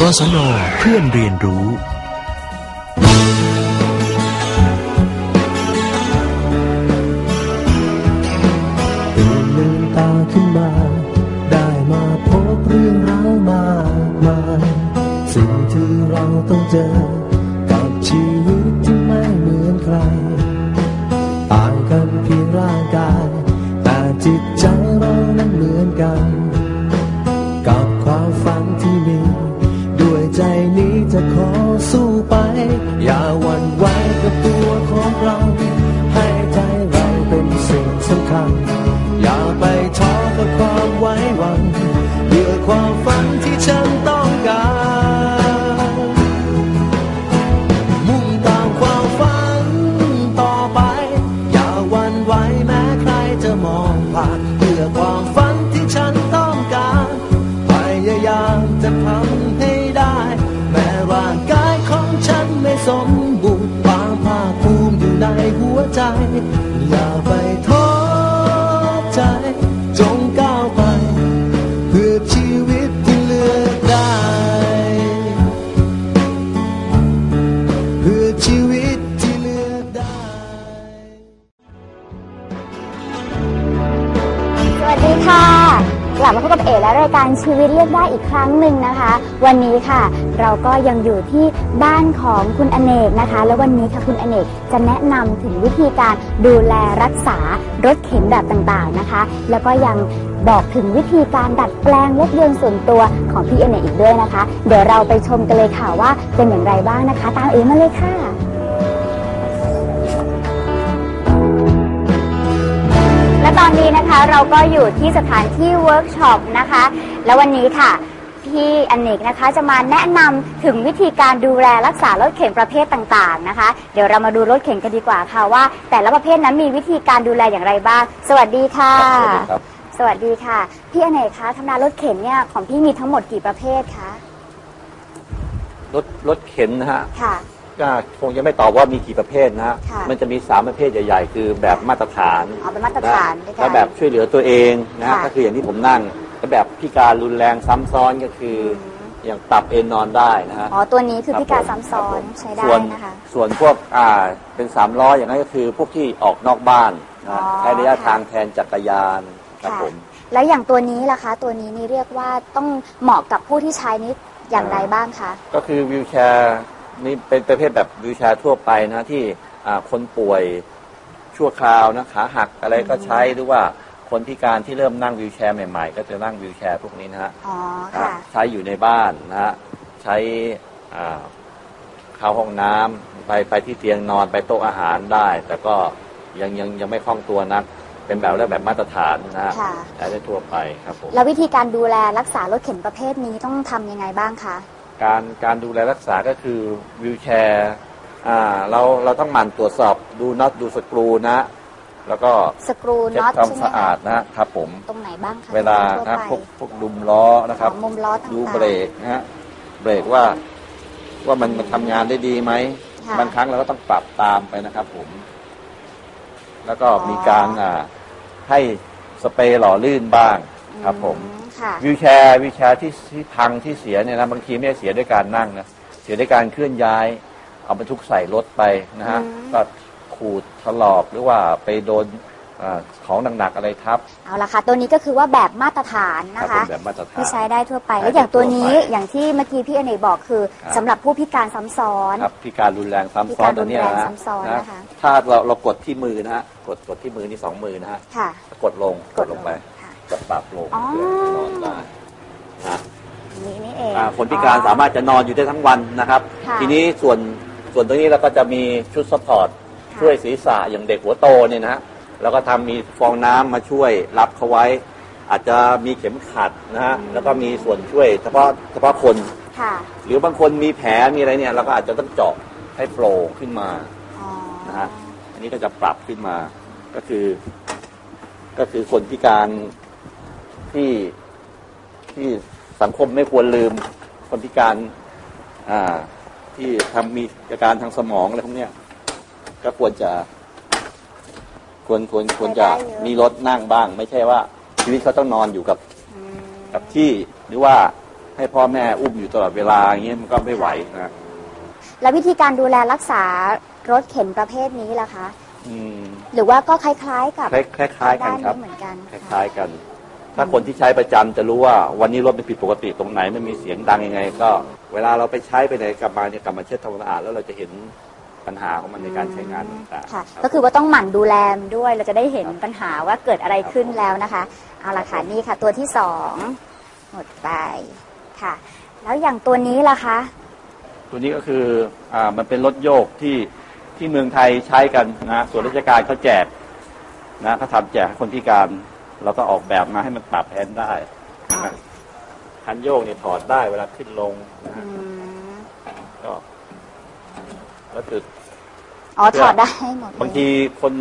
กศนเพื่อนเรียนรู้ ตื่นลืมตาขึ้นมา ได้มาพบเรื่องราวมากมายสิ่งที่เราต้องเจอ กับชีวิตที่ไม่เหมือนใคร ต่างกันเพียงร่างกาย แต่จิตใจเรานั้นเหมือนกัน กับความฝันที่มี ด้วยใจนี้จะขอสู้ไป อย่าหวั่นไหวกับตัวของเรา ให้ใจเราเป็นสิ่งสำคัญ อย่าไปท้อกับความไว้หวังเพื่อความฝันที่ฉันต้องการมุ่ง และรายการชีวิตเลือกได้อีกครั้งหนึ่งนะคะ วันนี้ค่ะ เราก็ยังอยู่ที่บ้านของคุณอเนกนะคะ แล้ววันนี้ค่ะคุณอเนกจะแนะนำถึงวิธีการดูแลรักษารถเข็นแบบต่างๆนะคะ แล้วก็ยังบอกถึงวิธีการดัดแปลงรถยนต์ส่วนตัวของพี่อเนกอีกด้วยนะคะ เดี๋ยวเราไปชมกันเลยค่ะว่าเป็นอย่างไรบ้างนะคะ ตามเอ๋มาเลยค่ะ ตอนนี้นะคะเราก็อยู่ที่สถานที่เวิร์กช็อปนะคะ แล้ววันนี้ค่ะ พี่อเนกนะคะจะมาแนะนำถึงวิธีการดูแลรักษารถเข็นประเภทต่างๆนะคะ เดี๋ยวเรามาดูรถเข็นกันดีกว่าค่ะว่า แต่ละประเภทนั้นมีวิธีการดูแลอย่างไรบ้าง สวัสดีค่ะ สวัสดีครับ สวัสดีค่ะ พี่อเนกคะทำงานรถเข็นเนี่ยของพี่มีทั้งหมดกี่ประเภทคะ รถรถเข็นนะฮะ ค่ะ ก็คงจะไม่ตอบว่ามีกี่ประเภทนะฮะค่ะมันจะมีสามประเภทใหญ่ๆ คือแบบมาตรฐานเอาเป็นมาตรฐานด้วยกันและแบบช่วยเหลือตัวเองนะฮะค่ะก็คืออย่างที่ผมนั่งและแบบพิการรุนแรงซ้ำซ้อนก็คือออย่างปรับเอนนอนได้นะฮะอ๋อตัวนี้คือรับพิการผมซ้ำซ้อนครับผมใช้ได้ส่วนนะคะ ส่วนพวกอ่าเป็นสามล้ออย่างนั้นก็คือพวกที่ออกนอกบ้านนะฮะอ๋อ ใช้ระยะค่ะทางแทนจักรยานครับค่ะผม แล้วอย่างตัวนี้ล่ะคะ ตัวนี้นี่เรียกว่าต้องเหมาะกับผู้ที่ใช้นี้อย่างไรบ้างคะ ก็คือวิวแชร์ นี่เป็นประเภทแบบวิวแชร์ทั่วไปนะที่อ่าคนป่วยชั่วคราวนะขาหักอะไรก็ใช้หรือว่าคนพิการที่เริ่มนั่งวิวแชร์ใหม่ๆ ก็จะนั่งวิวแชร์พวกนี้นะฮะอ๋อครับค่ะใช้อยู่ในบ้านนะฮะใช้อ่าเข้าห้องน้ำไปไปที่เตียงนอนไปโต๊ะอาหารได้ แต่ก็ยังยังยังไม่คล่องตัวนัก เป็นแบบแล้วแบบมาตรฐานนะฮะค่ะใช้ได้ทั่วไปครับผมแล้ววิธีการดูแลรักษารถเข็นประเภทนี้ต้องทำยังไงบ้างคะ การการดูแลรักษาก็คือวิวแชร์อ่าเราเราต้องหมั่นตรวจสอบดูน็อตดูสกรูนะ แล้วก็สกรูเช็ดน็อตความใช่ไหมสะอาคะดนะครับผม ตรงไหนบ้างคะเวลาทั่วนะไป พวกพวกดุมล้อนะครับอ๋อมุมล้อต่างๆดูเบรกนะฮะเบรกว่าว่ามันมันทำงานได้ดีไหมค่ะ บางครั้งเราก็ต้องปรับตามไปนะครับผม แล้วก็มีการอ่าให้สเปรย์หล่อลื่นบ้างครับผม อื ค่ะ วิวแชร์วิวแชร์ที่ที่พังที่เสียเนี่ยนะบางทีไม่ได้เสียด้วยการนั่งนะเสียด้วยการเคลื่อนย้าย เอาบรรทุกใส่รถไปนะฮะอืมก็ขูดถลอกหรือว่าไปโดนอาของหนักๆอะไรทับ เอาละค่ะ ตัวนี้ก็คือว่าแบบมาตรฐานครันะเป็คะนแบบมาตรฐานที่ใช้ได้ทั่วไปใช้แล้วอย่างตัวนี้ทั่วไปอย่างที่เมื่อกี้พี่อเนกบอกคือครับสำหรับผู้พิการซ้ำซ้อนครับพิการรุนแรงซ้ำซ้อนพิการตัวเนี้ยรุนแรงนะซ้ำซ้อนนะนะคะถ้าเราเรากดที่มือนะฮะกดกดที่มือนี่สองมือนะฮะค่ะกดลงกดลงไป ค่ะกดปรับลงอ๋อเพื่อนอนได้นะนี่นี่เอง อ่าคนพิการสามารถจะนอนอยู่ได้ทั้งวันนะครับ ค่ะ ทีนี้ส่วนส่วนตรงนี้เราก็จะมีชุดซัพพอร์ตค่ะช่วยศีรษะอย่างเด็กหัวโตเนี่ยนะฮะแล้วก็ทำมีฟองน้ำมาช่วยรับเขาไว้ อาจจะมีเข็มขัดนะฮะแล้วก็มีส่วนช่วยเฉพาะเฉพาะคน ค่ะหรือบางคนมีแผลมีอะไรเนี่ยเราก็อาจจะต้องเจาะให้โปร่งขึ้นมาอ๋อนะฮะอันนี้ก็จะปรับขึ้นมาก็คือ ก็คือคนพิการ ที่ที่สังคมไม่ควรลืมคนพิการอ่าที่ทำมีอาการทางสมองอะไรพวกเนี้ยก็ควรจะ ควรควรควรจะมีรถนั่งบ้าง ไม่ใช่ว่า ชีวิตเขาต้องนอนอยู่กับอืมกับที่หรือว่าให้พ่อแม่อุ้มอยู่ตลอดเวลาอย่างเงี้ยมันก็ไม่ไหวนะแล้ววิธีการดูแลรักษารถเข็นประเภทนี้ล่ะคะอืมหรือว่าก็คล้ายๆกับ คล้ายคล้ายๆกันด้านครับนี้เหมือนกันคล้ายๆกัน ถ้าคนที่ใช้ประจำจะรู้ว่าวันนี้รถมันผิดปกติตรงไหนมันมีเสียงดังยังไง ก็ เวลาเราไปใช้ไปไหนกลับมาเนี่ยกลับมาเช็ดทำความสะอาดแล้วเราจะเห็นปัญหาของมันในการใช้งานต่างๆค่ะ รับ ก็คือว่าต้องหมั่นดูแลมันด้วยเราจะได้เห็นปัญหาว่าเกิดอะไรขึ้นแล้วนะคะ เอาละค่ะนี่ค่ะ ตัวที่สองหมดไปค่ะ แล้วอย่างตัวนี้ล่ะคะ ตัวนี้ก็คืออ่ามันเป็นรถโยกที่ที่เมืองไทยใช้กันนะส่วนราชการเขาแจกนะเขาทำแจกให้คนพิการ เราก็ออกแบบมาให้มันปรับแทนได้นะคันโยกเนี่ยถอดได้เวลาขึ้นลงนะอืฮะมก็แล้วคืออ๋อถอดได้หมดเลย บางทีคน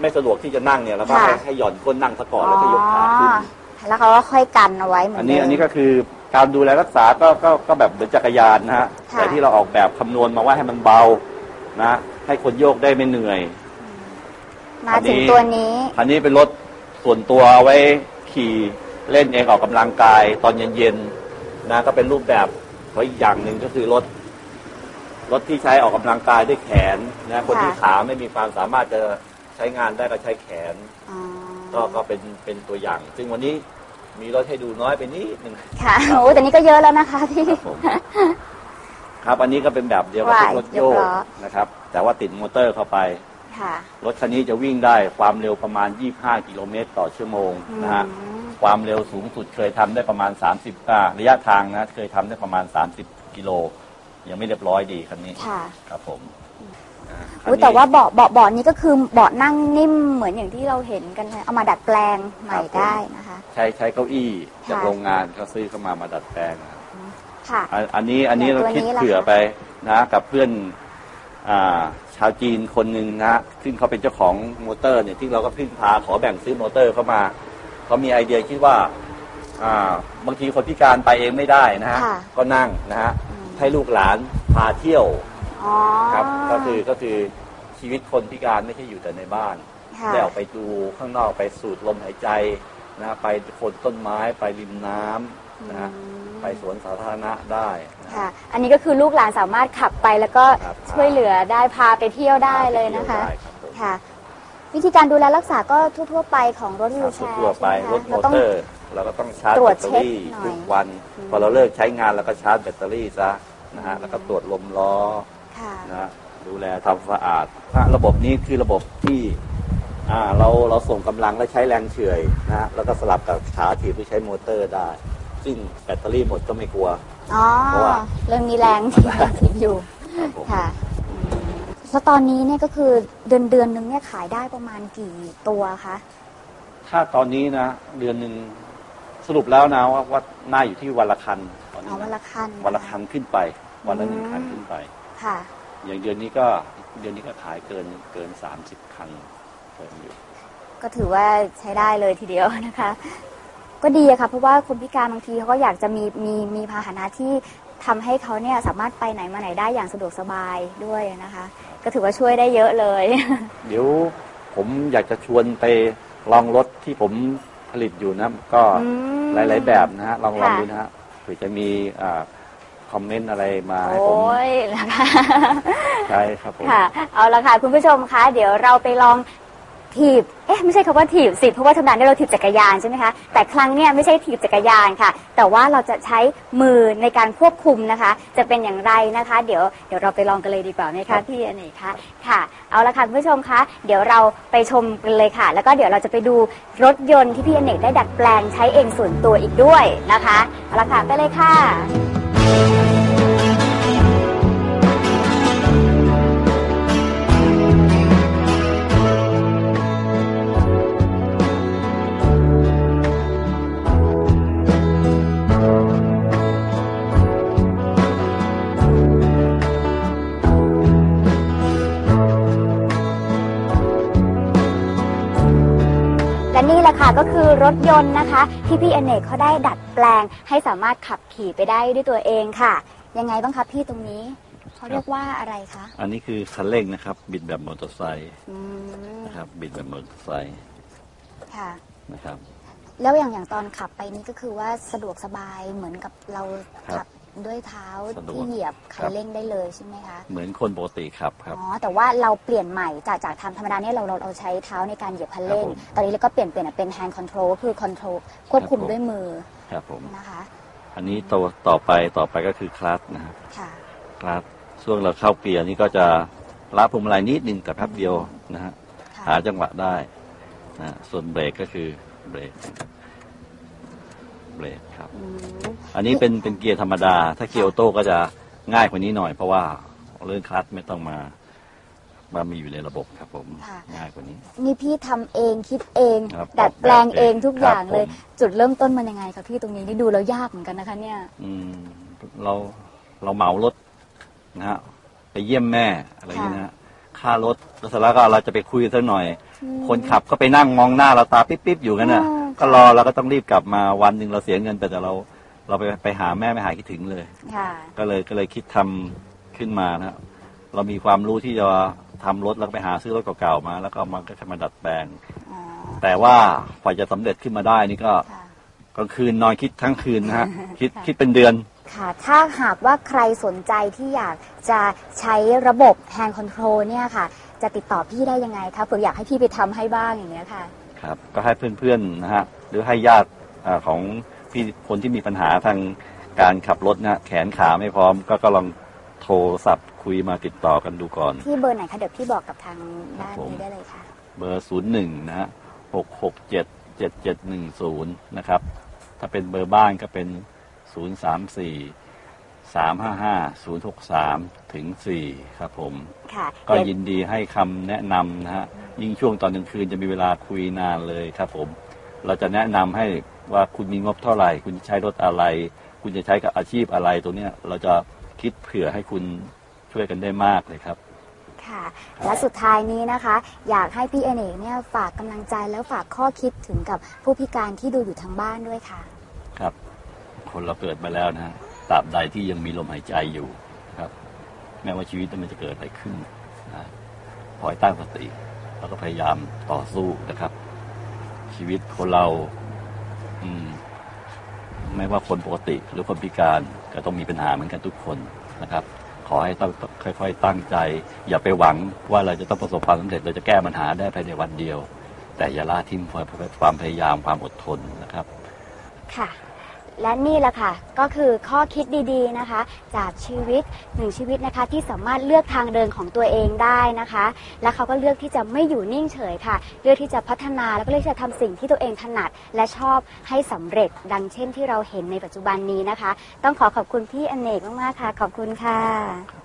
ไม่สะดวกที่จะนั่งเนี่ยเราก็ให้ค่ะให้หย่อนก้นนั่งซะก่อนแล้วก็ยกขาขึ้น อ๋อแล้วเขาก็ค่อยกันเอาไว้เหมือนอันเดินี้มอันนี้ก็คือการดูแลรักษาก็ก็ก็แบบเหมือนจักรยานนะฮะค่ะ แต่ที่เราออกแบบคำนวณมาว่าให้มันเบานะ ให้คนโยกได้ไม่เหนื่อย มาถึงตัวนี้อันนี้เป็นรถ ส่วนตัวเอาไว้ขี่เล่นเองออกกำลังกายตอนเย็นๆนะก็เป็นรูปแบบของอีกอย่างหนึ่งก็คือรถรถที่ใช้ออกกำลังกายด้วยแขนนะคนที่ค่ะขาไม่มีความสามารถจะใช้งานได้ก็ใช้แขนอ๋อก็ก็เป็นเป็นตัวอย่าง ซึ่งวันนี้มีรถให้ดูน้อยไปนิดหนึ่งค่ะโอ้แต่นี้ก็เยอะแล้วนะคะพี่ครับผมครับอันนี้ก็เป็นแบบเดียวกับว่ายรถโยกยกล้อนะครับ แต่ว่าติดมอเตอร์เข้าไป ค่ะรถคันนี้จะวิ่งได้ความเร็วประมาณ 25 กิโลเมตรต่อชั่วโมงนะฮะอืมความเร็วสูงสุดเคยทำได้ประมาณ 30อ่าระยะทางนะเคยทำได้ประมาณ 30 กิโล ยังไม่เรียบร้อยดีคันนี้ค่ะครับผมอ่าคันอุ๊ยนี้แต่ว่าเบาะเบาะเบาะนี้ก็คือเบาะนั่งนิ่มเหมือนอย่างที่เราเห็นกันเลยเอามาดัดแปลงใหม่ได้นะคะ ใช้ใช้เก้าอี้จากค่ะโรงงานเขาซื้อเข้ามามาดัดแปลงนะครับค่ะอันอันนี้อันนี้อย่างเราตัวคิดนี้ล่ะเผื่อคะไปนะ กับเพื่อนอ่า ชาวจีนคนหนึ่งนะซึ่งเขาเป็นเจ้าของมอเตอร์เนี่ยที่เราก็พึ่งพาขอแบ่งซื้อมอเตอร์เข้ามาเขามีไอเดียคิดว่าอ่าบางทีคนพิการไปเองไม่ได้นะฮะค่ะก็นั่งนะฮะอืม ให้ลูกหลานพาเที่ยวอ๋อครับก็คือก็คือชีวิตคนพิการไม่ใช่อยู่แต่ในบ้าน ค่ะได้ออกไปดูข้างนอกไปสูดลมหายใจนะฮะไปคนต้นไม้ไปริมน้ำนะฮะอืมไปสวนสาธารณะได้นะฮะ ค่ะ อันนี้ก็คือลูกหลานสามารถขับไปแล้วก็ครับ ช่วยเหลือได้พาไปเที่ยวได้เลยนะคะ ได้ครับผม ค่ะ วิธีการดูแลรักษาก็ทั่ว ๆ ไปของรถควีรัลบแชร์ทั่วไปใช่ไหมรคะถมเราอต้องเตอร์เราก็ต้องชาร์จตรวแบจตเตอเช็ครี่หน่อยทุกวัน อืม พอเราเลิกใช้งานเราก็ชาร์จแบตเตอรี่ซะนะฮะแล้วก็ตรวจลมล้อค่ะ นะฮะดูแลทำสะอาดถ้าระบบนี้คือระบบที่อ่าเราเราส่งกำลังและใช้แรงเฉื่อยนะฮะแล้วก็สลับกับขาถีบที่ใช้มอเตอร์ได้ ซึ่งแบตเตอรี่หมดก็ไม่กลัว อ๋อ เพราะว่า เรื่องมีแรงที่ที่อยู่ครับผม ค่ะอืมแล้วตอนนี้เนี่ยก็คือเดือนเดือนนึงเนี่ยขายได้ประมาณกี่ตัวคะถ้าตอนนี้นะเดือนหนึ่งสรุปแล้วนะว่าว่าน่าอยู่ที่วันละคันตอนอ๋อนี้วันนะละคันวันละคันขึ้นไป วันละหนึ่งคันขึ้นไป ค่ะ อย่างเดือนนี้ก็เดือนนี้ก็ขายเกินเกินสามสิบคันเกินอยู่ ก็ถือว่าใช้ได้เลยทีเดียวนะคะ ก็ดีอะค่ะ เพราะว่าคนพิการบางทีเขาก็อยากจะมีมีมีพาหนะที่ทำให้เขาเนี่ยสามารถไปไหนมาไหนได้อย่างสะดวกสบายด้วยนะคะ ก็ถือว่าช่วยได้เยอะเลย เดี๋ยวผมอยากจะชวนไปลองรถที่ผมผลิตอยู่นะ ก็อืม หลาย ๆ แบบนะฮะลองลองค่ะดูนะฮะเผื่อจะมีอ่าคอมเมนต์อะไรมาให้โอผม้ยนะคะ ใช่ครับผม ค่ะ เอาละค่ะ คุณผู้ชมคะ เดี๋ยวเราไปลอง ถีบ เอ๊ะไม่ใช่คำว่าถีบสิ เพราะว่าธรรมดาเนี่ยเราถีบจักรยานใช่ไหมคะ แต่ครั้งเนี่ยไม่ใช่ถีบจักรยานค่ะ แต่ว่าเราจะใช้มือในการควบคุมนะคะ จะเป็นอย่างไรนะคะ เดี๋ยวเดี๋ยวเราไปลองกันเลยดีกว่าไหมคะพี่อเนกคะ ค่ะ เอาละค่ะคุณผู้ชมคะ เดี๋ยวเราไปชมกันเลยค่ะ แล้วก็เดี๋ยวเราจะไปดูรถยนต์ที่พี่อเนกได้ดัดแปลงใช้เองส่วนตัวอีกด้วยนะคะ เอาละค่ะไปเลยค่ะและ ก็คือรถยนต์นะคะ ที่พี่อเนกเขาได้ดัดแปลง ให้สามารถขับขี่ไปได้ด้วยตัวเองค่ะ ยังไงบ้างคะพี่ตรงนี้เขาเรียกว่าอะไรคะอันนี้คือคันเร่งนะครับ บิดแบบมอเตอร์ไซค์อืมนะครับ บิดแบบมอเตอร์ไซค์ค่ะ นะครับ แล้วอย่างอย่างตอนขับไปนี่ก็คือว่าสะดวกสบายเหมือนกับเราครับ ขับ ด้วยเท้าสะดวกที่เหยียบคัคนรับ เร่งได้เลยใช่ไหมคะเหมือนคนปกติครับครับ อ๋อแต่ว่าเราเปลี่ยนใหม่จากจากทำธรรมดาเนี่ยเราเราเราใช้เท้าในการเหยียบคันเร่ง ครับผมตอนนี้เราก็เปลี่ยนเปลี่ยนเป็น hand control คือ control ควบคุมครับผม ด้วยมือครับผม นะคะอันนี้ตัวต่อไปต่อไปก็คือคลัตช์นะครับค่ะ คลัตช์ช่วงเราเข้าเกียร์นี่ก็จะรับพวงมาลัยนิดนึงแต่แป๊บเดียวนะฮะค่ะ หาจังหวะได้นะส่วนเบรกก็คือเบรก เบรกครับอืมอันนี้เป็นเป็นเกียร์ธรรมดา ถ้าเกียร์ออโต้ก็จะง่ายกว่านี้หน่อย เพราะว่าเรื่องคลัตช์ไม่ต้องมามามีอยู่ในระบบครับผมค่ะ ง่ายกว่านี้ นี่พี่ทำเองคิดเอง ครับดัดแปลงเองทุกอย่างครับเลยผม จุดเริ่มต้นมันยังไงคะพี่ตรงนี้นี่ดูแล้วยากเหมือนกันนะคะเนี่ย อืมเราเราเหมารถนะฮะไปเยี่ยมแม่อะไรอย่างเงี้ยนะฮะค่ารถแล้วเสร็จแล้วก็เราจะไปคุยสักหน่อย คนขับก็ไปนั่งมองหน้าเราตาปิ๊บๆอยู่กันน่ะอืม ก็รอเราก็ต้องรีบกลับมาวันหนึ่งเราเสียเงินไปแต่เรา เราไปไปหาแม่ไม่หายคิดถึงเลย ค่ะ ก็เลยก็เลยคิดทำขึ้นมานะฮะเรามีความรู้ที่จะทำรถแล้วก็ไปหาซื้อรถเก่าๆมา แล้วก็เอามาก็มาดัดแปลง อ๋อ แต่ว่ากว่าจะสำเร็จขึ้นมาได้นี่ก็ค่ะ กลางคืนนอนคิดทั้งคืนนะฮะ คิดคิดเป็นเดือน ค่ะ ถ้าหากว่าใครสนใจที่อยากจะใช้ระบบ hand control เนี่ยค่ะ จะติดต่อพี่ได้ยังไงคะเผื่ออยากให้พี่ไปทำให้บ้างอย่างเงี้ยค่ะ ครับก็ให้เพื่อนๆนะฮะหรือให้ญาติอาของพี่คนที่มีปัญหาทางการขับรถนะฮะแขนขาไม่พร้อม ก็ก็ลองโทรศัพท์คุยมาติดต่อกันดูก่อนพี่เบอร์ไหนคะเดี๋ยวพี่บอกกับทางด้านครับผมนี้ได้เลยค่ะ เบอร์ศูนย์หนึ่งนะฮะหกหกเจ็ดเจ็ดเจ็ดหนึ่งศูนย์นะครับ ถ้าเป็นเบอร์บ้านก็เป็นศูนย์สามสี่สามห้าห้าศูนย์หกสามถึงสี่ครับผม ค่ะก็เดี๋ยว ยินดีให้คำแนะนำนะฮะ ยิ่งช่วงตอนกลางคืนจะมีเวลาคุยนานเลยครับผม เราจะแนะนำให้ว่าคุณมีงบเท่าไหร่ คุณจะใช้รถอะไร คุณจะใช้กับอาชีพอะไรตรงเนี้ยเราจะคิดเผื่อให้คุณช่วยกันได้มากเลยครับค่ะและสุดท้ายนี้นะคะ อยากให้พี่อเนกเนี่ยฝากกำลังใจแล้วฝากข้อคิดถึงกับผู้พิการที่ดูอยู่ทางบ้านด้วยค่ะ ครับ คนเราเกิดมาแล้วนะฮะตราบใดที่ยังมีลมหายใจอยู่นะครับ แม้ว่าชีวิตมันจะเกิดอะไรขึ้นนะขอให้ตั้งสติ แล้วก็พยายามต่อสู้นะครับ ชีวิตคนเรา อืม ไม่ว่าคนปกติหรือคนพิการก็ต้องมีปัญหาเหมือนกันทุกคนนะครับ ขอให้ต้องค่อย ๆ ตั้งใจ อย่าไปหวังว่าเราจะต้องประสบความสำเร็จเราจะแก้ปัญหาได้ภายในวันเดียว แต่อย่าละทิ้งความพยายามความอดทนนะครับ ค่ะ และนี่แหละค่ะ ก็คือข้อคิดดีๆนะคะ จากชีวิตหนึ่งชีวิตนะคะที่สามารถเลือกทางเดินของตัวเองได้นะคะ และเขาก็เลือกที่จะไม่อยู่นิ่งเฉยค่ะ เลือกที่จะพัฒนาแล้วก็เลือกที่จะทำสิ่งที่ตัวเองถนัด และชอบให้สำเร็จดังเช่นที่เราเห็นในปัจจุบันนี้นะคะ ต้องขอขอบคุณพี่อเนกมากๆค่ะ ขอบคุณค่ะ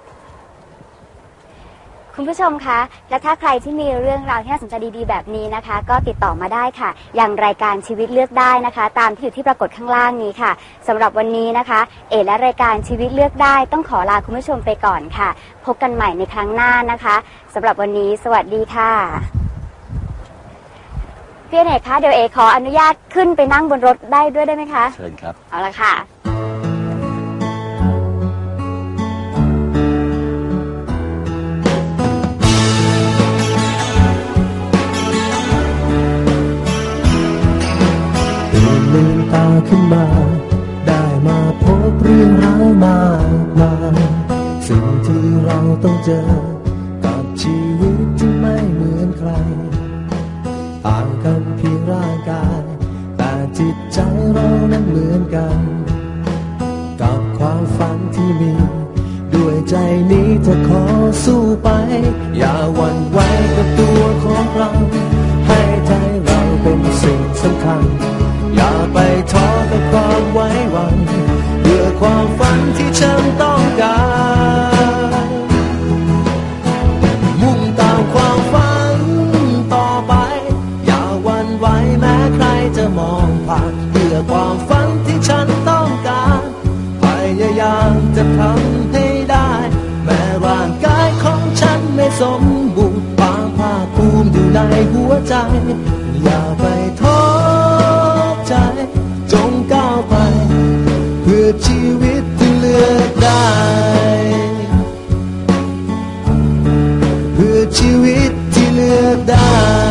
คุณผู้ชมคะ และถ้าใครที่มีเรื่องราวที่น่าสนใจดีๆ แบบนี้นะคะ ก็ติดต่อมาได้ค่ะ อย่างรายการชีวิตเลือกได้นะคะ ตามที่อยู่ที่ปรากฏข้างล่างนี้ค่ะสำหรับวันนี้นะคะ เอและรายการชีวิตเลือกได้ ต้องขอลาคุณผู้ชมไปก่อนค่ะ พบกันใหม่ในครั้งหน้านะคะสำหรับวันนี้ สวัสดีค่ะพี่เอกคะเดี๋ยวเอขออนุญาตขึ้นไปนั่งบนรถได้ด้วยได้ไหมคะเชิญครับเอาละค่ะ ต้องเจอ กับชีวิตที่ไม่เหมือนใคร ต่างกันเพียงร่างกาย แต่จิตใจเรานั้นเหมือนกัน กับความฝันที่มี ด้วยใจนี้จะขอสู้ไป อย่า สมบูรณ์ความภาคภูมิอยู่ในหัวใจ อย่าไปท้อใจ จงก้าวไป เพื่อชีวิตที่เลือกได้ เพื่อชีวิตที่เลือกได้